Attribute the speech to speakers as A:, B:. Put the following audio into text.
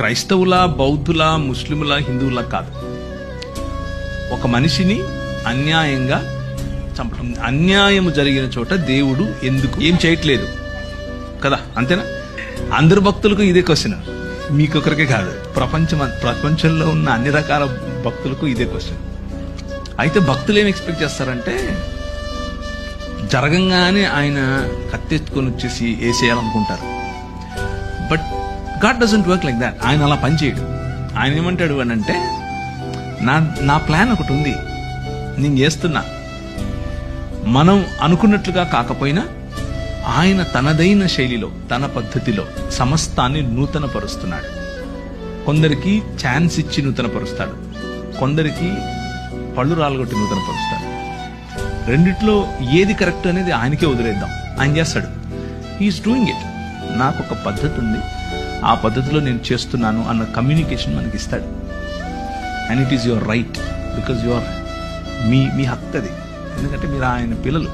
A: క్రైస్తవుల బౌద్ధుల ముస్లిముల హిందువుల కాదు. ఒక మనిషిని అన్యాయంగా చంపడం అన్యాయం జరిగిన చోట దేవుడు ఎందుకు ఏం చేయట్లేదు? కదా అంతేనా? అందరు భక్తులకు ఇదే క్వశ్చన్ మీకొకరికే కాదు. ప్రపంచం ప్రపంచంలో ఉన్న అన్ని రకాల భక్తులకు ఇదే క్వశ్చన్ అయితే భక్తులు ఏం ఎక్స్పెక్ట్ చేస్తారంటే జరగంగానే ఆయన కత్తెత్తుకొని వచ్చేసి వేసేయాలనుకుంటారు but God doesn't work like that ఆయన అలా పనిచేయడు. ఆయన ఏమంటాడు అని అంటే నా నా ప్లాన్ ఒకటి ఉంది. నేను చేస్తున్నా. మనం అనుకున్నట్లుగా కాకపోయినా ఆయన తనదైన శైలిలో తన పద్ధతిలో సమస్తాన్ని నూతనపరుస్తున్నాడు. కొందరికి ఛాన్స్ ఇచ్చి నూతనపరుస్తాడు. కొందరికి పళ్ళు రాలగొట్టి నూతనపరుస్తాడు. రెండిట్లో ఏది కరెక్ట్ అనేది ఆయనకే వదిలేద్దాం. ఆయన చేస్తాడు. ఈస్ డూయింగ్ ఇట్ నాకు ఒక పద్ధతి ఉంది. ఆ పద్ధతిలో నేను చేస్తున్నాను అన్న కమ్యూనికేషన్ మనకి ఇస్తాడు and it is your right because your మీ మీ హక్కు అది. ఎందుకంటే మీరు ఆయన పిల్లలు.